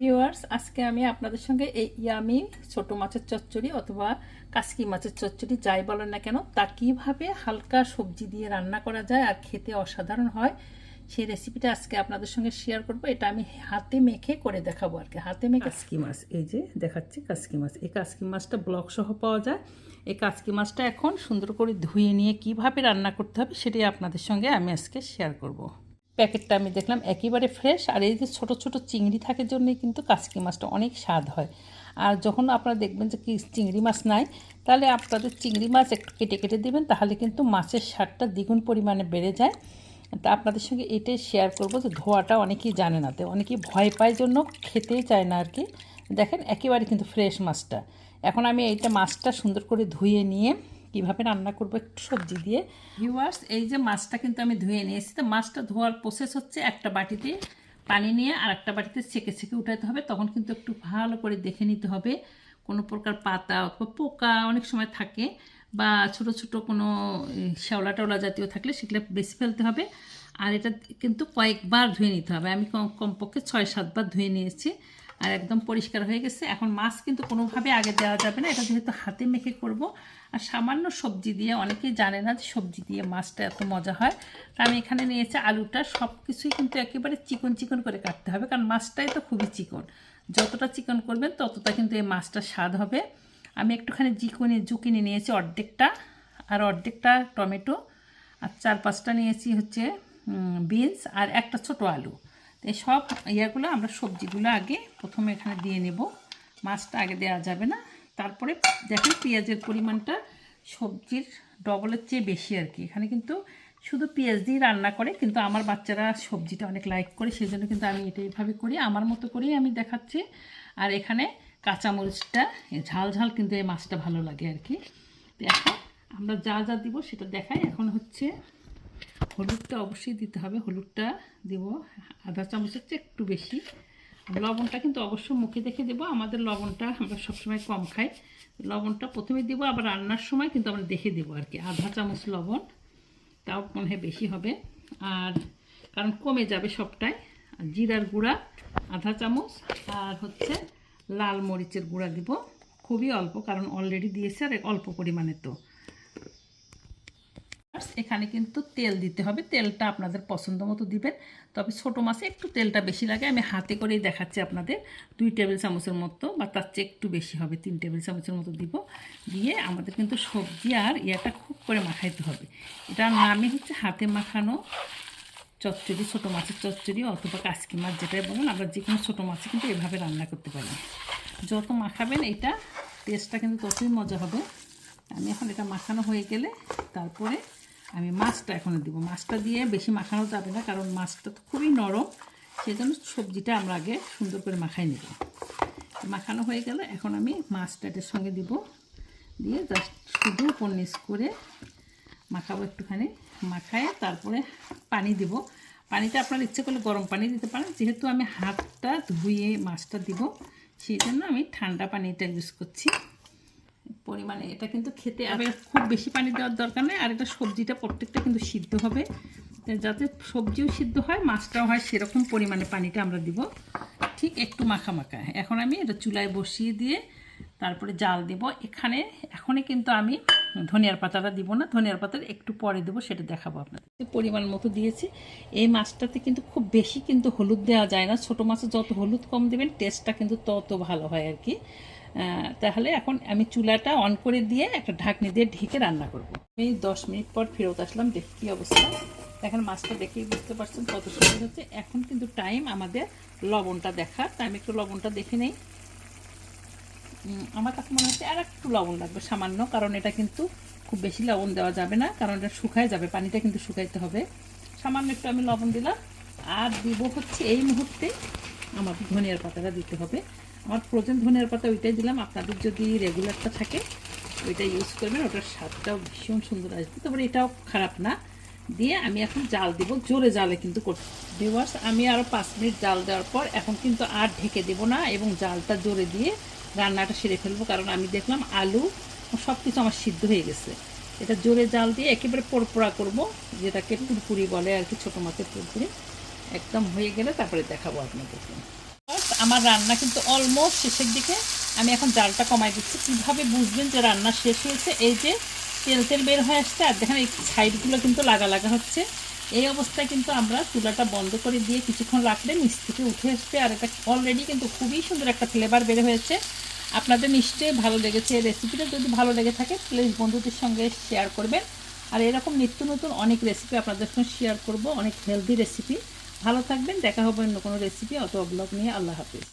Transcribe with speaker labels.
Speaker 1: Viewers আজকে আমি আপনাদের সঙ্গে এই ইয়ামি ছোট মাছের চচ্চড়ি অথবা কাসকি মাছের চচ্চড়ি যাই বলেন না কেন, তা কীভাবে হালকা সবজি দিয়ে রান্না করা যায় আর খেতে অসাধারণ হয়, সেই রেসিপিটা আজকে আপনাদের সঙ্গে শেয়ার করব। এটা আমি হাতে মেখে করে দেখাবো আর কি। হাতে মেখে কাসকি মাছ, এই যে দেখাচ্ছি কাসকি মাছ। এই কাসকি মাছটা ব্লক সহ পাওয়া যায়। এই কাসকি মাছটা এখন সুন্দর করে ধুয়ে নিয়ে কীভাবে রান্না করতে হবে সেটাই আপনাদের সঙ্গে আমি আজকে শেয়ার করব। প্যাকেটটা আমি দেখলাম একেবারে ফ্রেশ আর এই যে ছোট ছোট চিংড়ি থাকার জন্যই কিন্তু কাসকি মাছটা অনেক স্বাদ হয়। আর যখন আপনারা দেখবেন যে কি চিংড়ি মাছ নাই, তাহলে আপনাদের চিংড়ি মাছ একটু কেটে কেটে দেবেন, তাহলে কিন্তু মাছের স্বাদটা দ্বিগুণ পরিমাণে বেড়ে যায়। তা আপনাদের সঙ্গে এটাই শেয়ার করব যে ধোয়াটা অনেকেই জানে না, তো অনেকেই ভয় পায় জন্য খেতেই চায় না আর কি দেখেন একেবারে কিন্তু ফ্রেশ মাছটা। এখন আমি এইটা মাছটা সুন্দর করে ধুয়ে নিয়ে কীভাবে রান্না করব, একটু সবজি দিয়ে। ভিউয়ার্স এই যে মাছটা কিন্তু আমি ধুয়ে নিয়েছি। তো মাছটা ধোয়ার প্রসেস হচ্ছে একটা বাটিতে পানি নিয়ে আর একটা বাটিতে ছেঁকে ছেঁকে উঠাতে হবে। তখন কিন্তু একটু ভালো করে দেখে নিতে হবে। কোনো প্রকার পাতা অথবা পোকা অনেক সময় থাকে বা ছোট ছোট কোনো শ্যাওলা টাওলা জাতীয় থাকলে সেগুলো বেশি ফেলতে হবে। আর এটা কিন্তু কয়েকবার ধুয়ে নিতে হবে। আমি কম, কমপক্ষে ছয়, সাতবার ধুয়ে নিয়েছি। আর একদম পরিষ্কার হয়ে গেছে। এখন মাছ কিন্তু কোনোভাবে আগে দেওয়া যাবে না, এটা যেহেতু হাতে মেখে করব। আর সামান্য সবজি দিয়ে, অনেকেই জানে না যে সবজি দিয়ে মাছটা এত মজা হয়। তা আমি এখানে নিয়েছি আলুটা সব কিছুই কিন্তু একেবারে চিকন চিকন করে কাটতে হবে, কারণ মাছটাই তো খুবই চিকন। যতটা চিকন করবেন, ততটা কিন্তু এই মাছটা স্বাদ হবে। আমি একটুখানি জিকুনি জুকিনি নিয়েছি অর্ধেকটা, আর অর্ধেকটা টমেটো। আর চার পাঁচটা নিয়েছি হচ্ছে বিনস, আর একটা ছোট আলু। এই সব ইয়াগুলো আমরা সবজিগুলো আগে প্রথমে এখানে দিয়ে নেব। মাছটা আগে দেওয়া যাবে না। তারপরে দেখেন পেঁয়াজের পরিমাণটা সবজির ডবলের চেয়ে বেশি আর কি। এখানে কিন্তু শুধু পেঁয়াজ দিয়ে রান্না করে, কিন্তু আমার বাচ্চারা সবজিটা অনেক লাইক করে সেই জন্য কিন্তু আমি এটা এইভাবে করি। আমার মতো করেই আমি দেখাচ্ছি। আর এখানে কাঁচামরিচটা ঝাল ঝাল কিন্তু এই মাছটা ভালো লাগে আর কি। তো এখন আমরা যা যা দিব সেটা দেখাই। এখন হচ্ছে হলুদটা অবশ্যই দিতে হবে। হলুদটা দেব। আধা চামচের চেয়ে একটু বেশি। লবণটা কিন্তু অবশ্যই মুখে দেখে দেবো। আমাদের লবণটা আমরা সবসময় কম খাই। লবণটা প্রথমে দেবো, আবার রান্নার সময় কিন্তু আমরা দেখে দেবো আর কি। আধা চামচ লবণ, তাও মনে হয় বেশি হবে। আর কারণ কমে যাবে সবটাই। জিরার গুঁড়া আধা চামচ, আর হচ্ছে লাল মরিচের গুঁড়া দিব। খুবই অল্প, কারণ অলরেডি দিয়েছে আর অল্প পরিমাণে তো। এখানে কিন্তু তেল দিতে হবে। তেলটা আপনাদের পছন্দ মতো দিবেন। তবে ছোটো মাছে একটু তেলটা বেশি লাগে। আমি হাতে করেই দেখাচ্ছি আপনাদের। দুই টেবিল চামচের মতো বা তার চেয়ে একটু বেশি হবে। তিন টেবিল চামচের মতো দিব। দিয়ে আমাদের কিন্তু সবজি আর ইয়াটা খুব করে মাখাইতে হবে। এটার নামে হচ্ছে হাতে মাখানো চচ্চড়ি, ছোটো মাছের চচ্চড়ি অথবা কাসকি মাছ যেটাই বলুন। আমরা যে কোনো ছোটো মাছে কিন্তু এভাবে রান্না করতে পারি। যত মাখাবেন এটা টেস্টটা কিন্তু ততই মজা হবে। আমি এখন এটা মাখানো হয়ে গেলে তারপরে আমি মাছটা এখন দিব। মাছটা দিয়ে বেশি মাখানো যাবে না, কারণ মাছটা তো খুবই নরম। সেই জন্য সবজিটা আমরা আগে সুন্দর করে মাখাই নেব। মাখানো হয়ে গেলে এখন আমি মাছটা এটার সঙ্গে দিব। দিয়ে জাস্ট শুধু পনিস করে মাখাবো একটুখানি। মাখায় তারপরে পানি দিব। পানিটা আপনার ইচ্ছে করলে গরম পানি দিতে পারেন। যেহেতু আমি হাতটা ধুয়ে মাছটা দিব সেই জন্য আমি ঠান্ডা পানিটা ইউজ করছি। পরিমাণে। এটা কিন্তু খেতে আবার খুব বেশি পানি দেওয়ার দরকার নেই আর এটা সবজিটা প্রত্যেকটা কিন্তু সিদ্ধ হবে। যাতে সবজিও সিদ্ধ হয় মাছটাও হয় সেরকম পরিমাণে পানিটা আমরা দিব। ঠিক একটু মাখা মাখা। এখন আমি এটা চুলায় বসিয়ে দিয়ে তারপরে জাল দেব। এখানে এখনই কিন্তু আমি ধনিয়ার পাতাটা দিব না। ধনিয়ার পাতাটা একটু পরে দেবো সেটা দেখাবো আপনাদের। পরিমাণ মতো দিয়েছি। এই মাছটাতে কিন্তু খুব বেশি কিন্তু হলুদ দেওয়া যায় না। ছোটো মাছে যত হলুদ কম দেবেন টেস্টটা কিন্তু তত ভালো হয় আর কি। তাহলে এখন আমি চুলাটা অন করে দিয়ে একটা ঢাকনি দিয়ে ঢেকে রান্না করব। আমি দশ মিনিট পর ফেরত আসলাম, দেখি কী অবস্থা। এখন মাছটা দেখেই বুঝতে পারছেন কত সুন্দর হচ্ছে। এখন কিন্তু টাইম আমাদের লবণটা দেখার তাই আমি একটু লবণটা দেখে নেই। আমার কাছে মনে হচ্ছে আর একটু লবণ লাগবে, সামান্য, কারণ এটা কিন্তু খুব বেশি লবণ দেওয়া যাবে না, কারণ এটা শুকায় যাবে, পানিটা কিন্তু শুকাইতে হবে। সামান্য একটু আমি লবণ দিলাম। আর দিব হচ্ছে এই মুহূর্তে আমাকে ধনিয়ার পাতাটা দিতে হবে। আমার ফ্রোজেন ধনিয়ার পাতা ওইটাই দিলাম। আপনাদের যদি রেগুলারটা থাকে, ওইটা ইউজ করবেন। ওটার স্বাদটাও ভীষণ সুন্দর আসবে। তারপরে এটাও খারাপ না। দিয়ে আমি এখন জাল দিব, জোরে জালে কিন্তু করতে ভিওয়ার্স আমি আরও পাঁচ মিনিট জাল দেওয়ার পর এখন কিন্তু আর ঢেকে দেব না এবং জালটা জোরে দিয়ে রান্নাটা সেরে ফেলব। কারণ আমি দেখলাম আলু সব কিছু আমার সিদ্ধ হয়ে গেছে। এটা জোরে জাল দিয়ে একেবারে পোড়পোড়া করব, যেটাকে পুরপুরি বলে আর কি, ছোটো মাছের পুরপুরি। একদম হয়ে গেলে তারপরে দেখাবো আপনাদেরকে। আমার রান্না কিন্তু অলমোস্ট শেষের দিকে আমি এখন জালটা কমাই দিচ্ছি। কীভাবে বুঝবেন যে রান্না শেষ হয়েছে? এই যে তেল তেল বের হয়ে আসছে আর দেখেন এই সাইডগুলো কিন্তু লাগা লাগা হচ্ছে। এই অবস্থায় কিন্তু আমরা চুলাটা বন্ধ করে দিয়ে কিছুক্ষণ রাখলে নিচ থেকে উঠে আসবে। আর এটা অলরেডি কিন্তু খুবই সুন্দর একটা ফ্লেভার বের হয়েছে। আপনাদের নিশ্চয়ই ভালো লেগেছে এই রেসিপিটা যদি ভালো লেগে থাকে প্লিজ বন্ধুদের সঙ্গে শেয়ার করবেন। আর এরকম নিত্য নতুন অনেক রেসিপি আপনাদের সঙ্গে শেয়ার করব। অনেক হেলদি রেসিপি ভালো থাকবেন দেখা হবে অন্য কোনো রেসিপি অত ব্লগ নিয়ে। আল্লাহ হাফিজ।